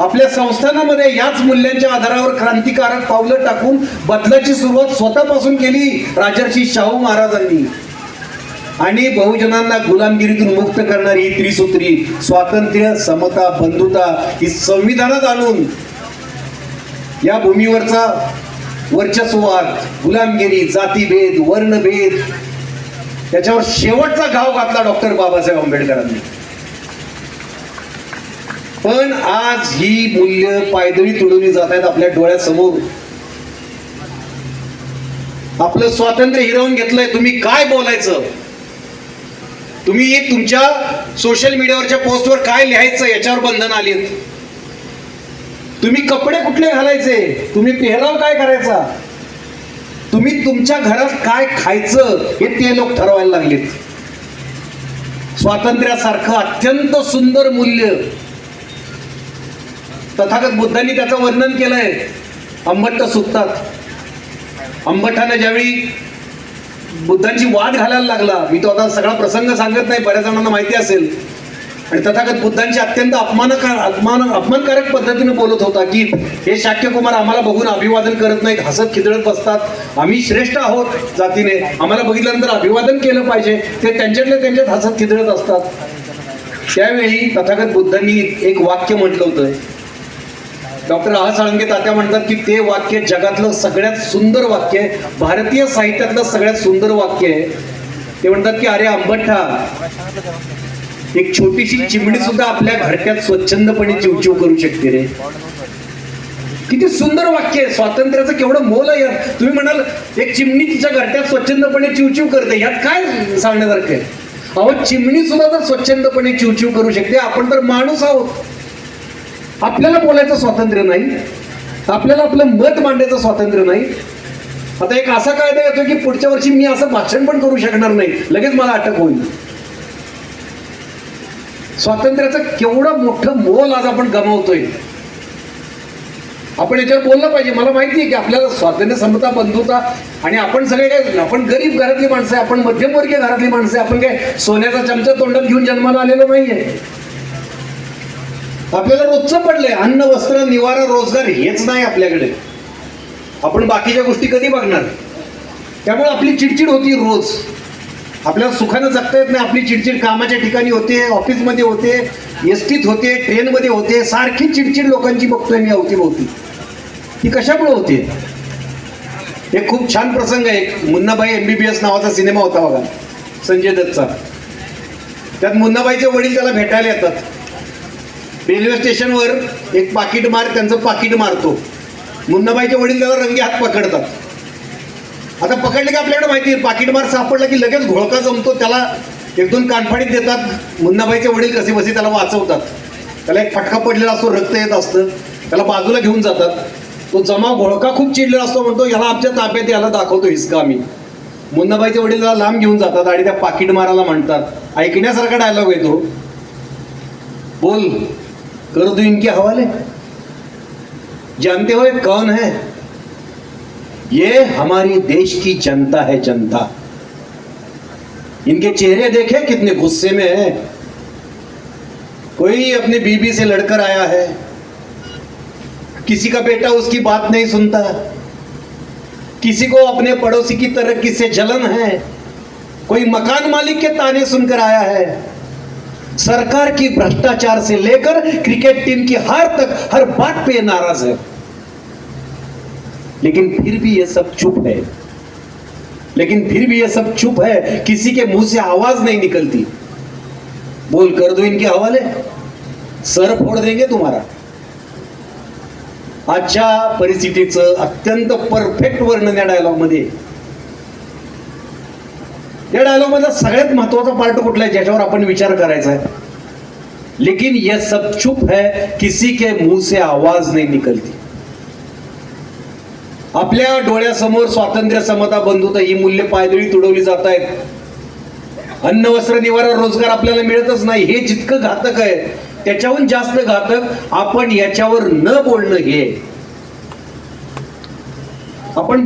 आपल्या संस्थानामध्ये याच मूल्यांच्या आधारावर क्रांतिकारक पावलं टाकून बदलाची सुरुवात स्वतःपासून केली राजर्षी शाहू महाराजांनी. आणि बहुजनांना गुलामगिरीतून मुक्त करणारी ही त्रिसूत्री स्वातंत्र्य समता बंधुता ही संविधानात आणून या भूमीवरचा वर्चस्ववाद गुलामगिरी जातीभेद वर्णभेद त्याच्यावर शेवटचा घाव घातला डॉक्टर बाबासाहेब आंबेडकरांनी. पण आज ही मूल्य पायदळी तुडवली जात आहेत आपल्या डोळ्यासमोर आपलं स्वातंत्र्य हिरावून घेतलंय तुम्ही काय बोलायचं? तुम्ही तुमच्या सोशल मीडियावरच्या पोस्टवर काय लिहायचं याच्यावर बंधन आलीत तुम्ही कपडे कुठले घालायचे? तुम्ही पेहराव काय करायचा? तुम्ही तुमच्या घरात काय खायचं हे ते लोक ठरवायला लागलेत. स्वातंत्र्यासारखं अत्यंत सुंदर मूल्य तथागत बुद्धांनी त्याचं वर्णन केलं आहे अंबट्ट सुकतात. अंबट्टानं ज्यावेळी बुद्धांची वाद घालायला लागला मी तो आता सगळा प्रसंग सांगत नाही बऱ्याच जणांना माहिती असेल. आणि तथागत बुद्धांची अत्यंत अपमानकार अपमान अपमानकारक पद्धतीने बोलत होता की हे शाक्यकुमार आम्हाला बघून अभिवादन करत नाहीत हसत खिदळत बसतात. आम्ही श्रेष्ठ आहोत जातीने. आम्हाला बघितल्यानंतर अभिवादन केलं पाहिजे. ते त्यांच्यातले त्यांच्यात हसत खिदळत असतात. त्यावेळी तथागत बुद्धांनी एक वाक्य म्हटलं होतं. डॉक्टर आ साळंगे तात्या म्हणतात की ते वाक्य जगातलं सगळ्यात सुंदर वाक्य आहे. भारतीय साहित्यातलं सगळ्यात सुंदर वाक्य आहे. ते म्हणतात की अरे अंबठा एक छोटीशी चिमणी सुद्धा आपल्या घरट्यात स्वच्छंदपणे चिवचिव करू शकते रे. किती सुंदर वाक्य आहे. स्वातंत्र्याचं केवढं मोल आहे. यार तुम्ही म्हणाल एक चिमणी तिच्या घरट्यात स्वच्छंदपणे चिवचिव करते. यात काय सांगण्यासारखं आहे? अहो चिमणी सुद्धा तर स्वच्छंदपणे चिवचिव करू शकते आपण तर माणूस आहोत. आपल्याला बोलायचं स्वातंत्र्य नाही आपल्याला आपलं मत मांडायचं स्वातंत्र्य नाही. आता एक असा कायदा येतो की पुढच्या वर्षी मी असं भाषण पण करू शकणार नाही. लगेच मला अटक होईल. स्वातंत्र्याचं केवढं मोठं मोल आज आपण गमावतोय. आपण याच्यावर बोललं पाहिजे. मला माहिती आहे की आपल्याला स्वातंत्र्य समता बंधुता आणि आपण सगळे काय आपण गरीब घरातली माणसं आहे आपण मध्यमवर्गीय घरातली माणसं आहे आपण काय सोन्याचा चमचा तोंडात घेऊन जन्माला आलेलो नाहीये. आपल्याला रोजचं पडलंय. अन्न वस्त्र निवारा रोजगार हेच नाही आपल्याकडे. आपण बाकीच्या गोष्टी कधी बघणार? त्यामुळे आपली चिडचिड होती रोज. आपल्याला सुखानं जगता येत नाही. आपली चिडचिड कामाच्या ठिकाणी होते ऑफिसमध्ये होते एस टीत होते ट्रेनमध्ये होते. सारखी चिडचिड लोकांची बघतोय मी अवतीभोवती. ती कशामुळे होते? एक खूप छान प्रसंग आहे. Munnabhai M B B S नावाचा सिनेमा होता बघा. संजय दत्तचा. त्यात मुन्नाबाईचे वडील त्याला भेटायला येतात. रेल्वे स्टेशनवर एक पाकिट मार त्यांचं पाकिट मारतो. मुन्नाबाईच्या वडील त्याला रंगे हात पकडतात. आता पकडले की आपल्याकडे माहिती आहे पाकिट मार सापडला की लगेच घोळका जमतो त्याला एक दोन कानफाडीत देतात मुन्नाबाईचे वडील कसे बसे त्याला वाचवतात. त्याला एक फटका पडलेला असतो रक्त येत असतं त्याला बाजूला घेऊन जातात. तो जमाव घोळका खूप चिडलेला असतो म्हणतो याला आमच्या ताब्यात याला दाखवतो हिसका आम्ही. मुन्नाबाईचे वडील त्याला लांब घेऊन जातात आणि त्या पाकिट मारायला म्हणतात. ऐकण्यासारखा डायलॉग आहे तो बोल. कर दो इनके हवाले? जानते हो कौन है? ये हमारी देश की जनता है, जनता। इनके चेहरे देखे, कितने गुस्से में है। कोई अपनी बीबी से लड़कर आया है। किसी का बेटा उसकी बात नहीं सुनता। किसी को अपने पड़ोसी की तरक्की से जलन है? कोई मकान मालिक के ताने सुनकर आया है। सरकार की भ्रष्टाचार से लेकर क्रिकेट टीम की हार तक हर बात पे नाराज है। लेकिन फिर भी ये सब चुप है। लेकिन फिर भी ये सब चुप है किसी के मुंह से आवाज नहीं निकलती। बोल कर दो इनके हवाले। सर फोड देंगे तुम्हारा। आजच्या परिस्थितीचं अत्यंत परफेक्ट वर्णन या डायलॉगमध्ये. या डायलॉगमधला सगळ्यात महत्त्वाचा पार्ट कुठला आहे ज्याच्यावर आपण विचार करायचा आहे? लेकिन यह सब चुप है किसी के मुंह से आवाज नहीं निकलती. आपल्या डोळ्यासमोर स्वातंत्र्य समता बंधुता ही मूल्य पायदळी तुडवली जात आहेत अन्न वस्त्र निवारा रोजगार आपल्याला मिळतच नाही हे जितकं घातक आहे त्याच्याहून जास्त घातक आपण याच्यावर न बोलणं हे. आपण